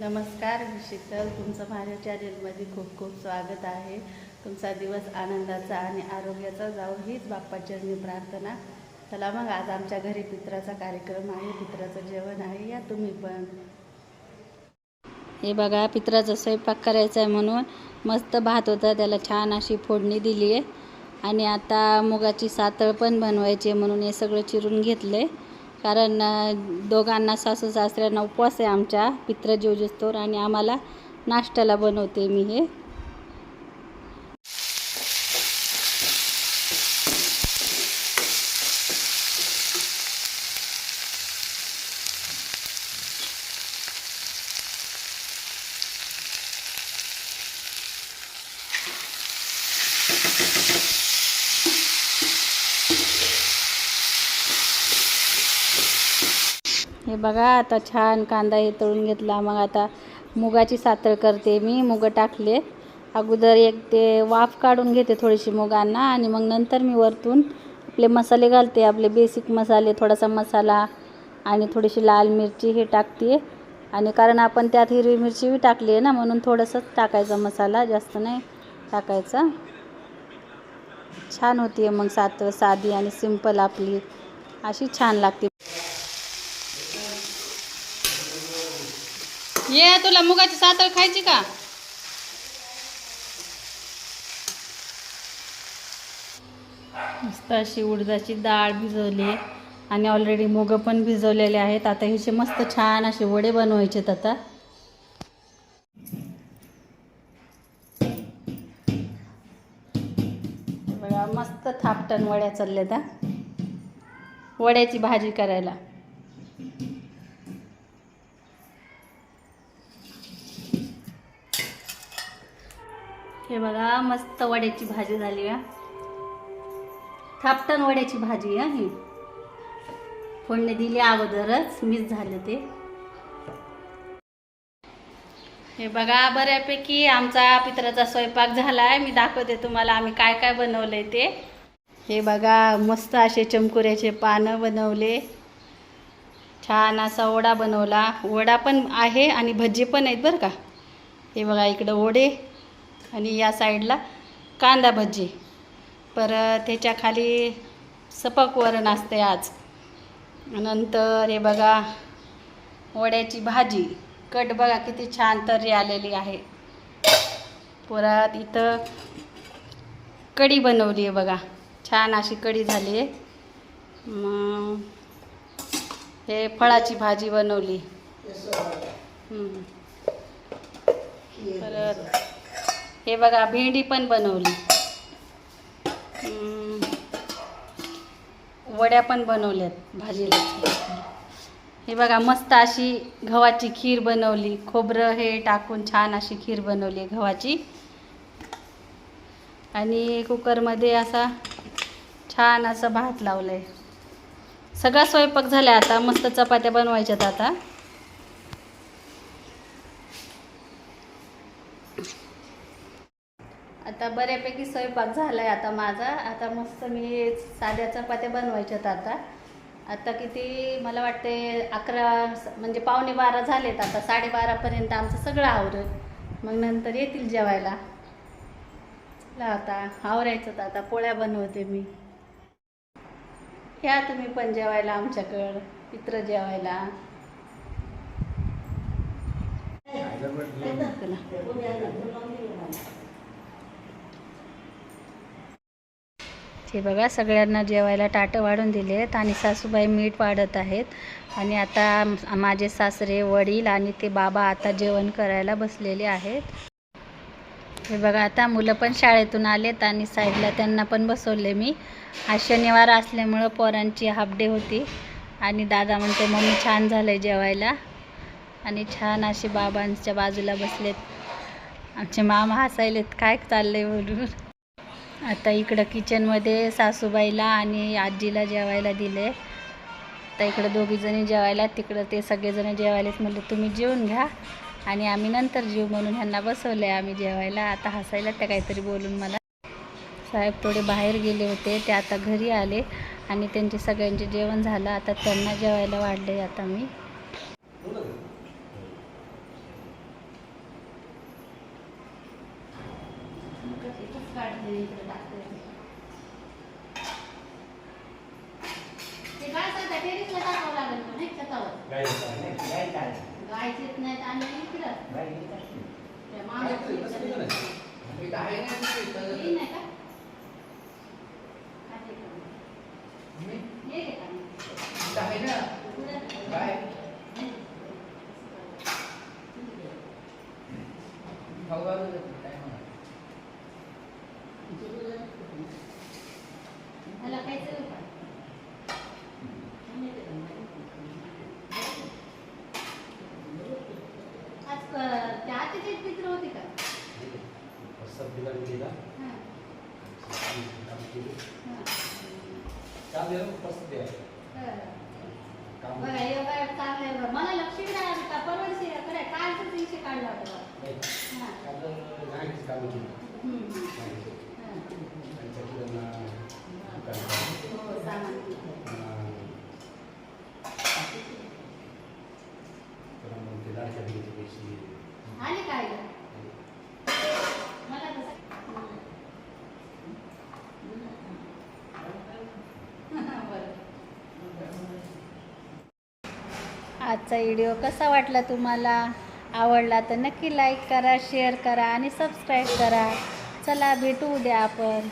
नमस्कार मी शीतल. तुमचं माझ्या चॅनेलमध्ये खूप खूप स्वागत आहे. तुमचा दिवस आनंदाचा आणि आरोग्याचा जाऊ हीच बाप्पाचरणी प्रार्थना. चला मग आज आमच्या घरी पित्राचा कार्यक्रम आहे. पित्राचं जेवण आहे या तुम्ही पण. हे बघा पित्राचा स्वयंपाक करायचा आहे म्हणून मस्त भात होता. त्याला छान अशी फोडणी दिली आहे. आणि आता मुगाची सातळ पण बनवायची आहे म्हणून हे सगळं चिरून घेतलं आहे कारण दोघांना सासू सासऱ्यांना उपवास आहे आमच्या पित्र जेवजस्तोर आणि आम्हाला नाश्त्याला बनवते मी हे. बघा आता छान कांदा हे तळून घेतला. मग आता मुगाची सातळ करते मी. मुगं टाकले. अगोदर एक ते वाफ काढून घेते थोडीशी मुगांना आणि मग नंतर मी वरतून आपले मसाले घालते. आपले बेसिक मसाले थोडासा मसाला आणि थोडीशी लाल मिरची हे टाकते. आणि कारण आपण त्यात हिरवी मिरची बी टाकली आहे ना म्हणून थोडंसंच टाकायचा मसाला. जास्त नाही टाकायचा. छान होती मग सात साधी आणि सिंपल आपली. अशी छान लागते. ये तुला मुगाची सातळ खायची का? मस्त अशी उडदाची डाळ भिजवली आणि ऑलरेडी मुगं पण भिजवलेले आहेत. आता हिचे मस्त छान असे वडे बनवायचेत आता. बघा मस्त थापटन वड्या चालल्यात वड्याची भाजी करायला. हे बघा मस्त वड्याची भाजी झाली आहे. थापटन वड्याची भाजी आहे ही. फोडणी दिली अगोदरच मिस झालं ते. हे बघा बऱ्यापैकी आमचा पित्राचा स्वयंपाक झाला आहे मी दाखवते तुम्हाला आम्ही काय काय बनवलंय ते. हे बघा मस्त असे चमकुऱ्याचे पानं बनवले. छान असा वडा बनवला. वडा पण आहे आणि भजी पण आहेत बरं का. हे बघा इकडं वडे. आणि या साईडला कांदा भजी. परत त्याच्याखाली सपक वरण असते आज. नंतर हे बघा वड्याची भाजी. कट बघा किती छान तर्री आलेली आहे. परत इथं कढी बनवली आहे बघा. छान अशी कढी झाली आहे. मग हे फळाची भाजी बनवली. परत हे बघा भेंडी पण बनवली. वड्या पण बनवल्यात भाजीला. हे बघा मस्त अशी गव्हाची खीर बनवली. खोबरं हे टाकून छान अशी खीर बनवली गव्हाची. आणि कुकरमध्ये असा छान असं भात लावलंय. सगळा स्वयंपाक झाला आता. मस्त चपात्या बनवायच्यात आता. आता बऱ्यापैकी स्वयंपाक झाला आहे आता माझा. आता मस्त मी साध्या चपात्या बनवायच्यात आता. आता किती मला वाटते अकरा म्हणजे पावणे बारा झालेत आता. साडेबारापर्यंत आमचं सगळं आवरेल. मग नंतर येतील जेवायला. चला आता आवरायचं तर आता. पोळ्या बनवते मी. या तुम्ही पण जेवायला आमच्याकडं. मित्र जेवायला. चला. हे बघा सगळ्यांना जेवायला ताटं वाढून दिलेत आणि सासूबाई मीठ वाढत आहेत. आणि आता माझे सासरे वडील आणि ते बाबा आता जेवण करायला बसलेले आहेत. हे बघा आता मुलं पण शाळेतून आलेत आणि साईडला त्यांना पण बसवले मी. आज शनिवार असल्यामुळं पोरांची हाफ डे होती. आणि दादा म्हणते मम्मी छान झालं आहे जेवायला. आणि छान असे बाबांच्या बाजूला बसलेत. आमचे मामा हसायलेत काय चाललं आहे म्हणून? आता इकडं किचनमध्ये सासूबाईला आणि आजीला जेवायला दिले. आता इकडं दोघीजणी जेवायला तिकडं ते सगळेजण जेवायलेच म्हणलं तुम्ही जेवून घ्या. आणि आम्ही नंतर जेऊ म्हणून ह्यांना बसवलं आहे आम्ही जेवायला. आता हसायला त्या काहीतरी बोलून मला. साहेब थोडे बाहेर गेले होते ते आता घरी आले आणि त्यांचे सगळ्यांचे जेवण झालं. आता त्यांना जेवायला वाढले आता मी. काढते इकडे टाकते. ते काय सांगता? टेरिसला टाकावं लागेल पण नाही छतावर. गायचे येत नाहीत आणि इकडं. त्या मागं नाही का आधी का? ये रे का? पुढं. ह्याला काय चव का? आज त्या आतीचे मित्र होते का हां, हां. हे बघा, चांगलं आहे बघा. मला लक्ष नाही आलं का परवा दिवशी खरं आहे, कालचाच दिवशी काढला होता बघा. हां. आजचा व्हिडिओ कसा वाटला तुम्हाला? आवडला तर नक्की लाईक करा शेअर करा आणि सबस्क्राईब करा. चला भेटू उद्या आपण.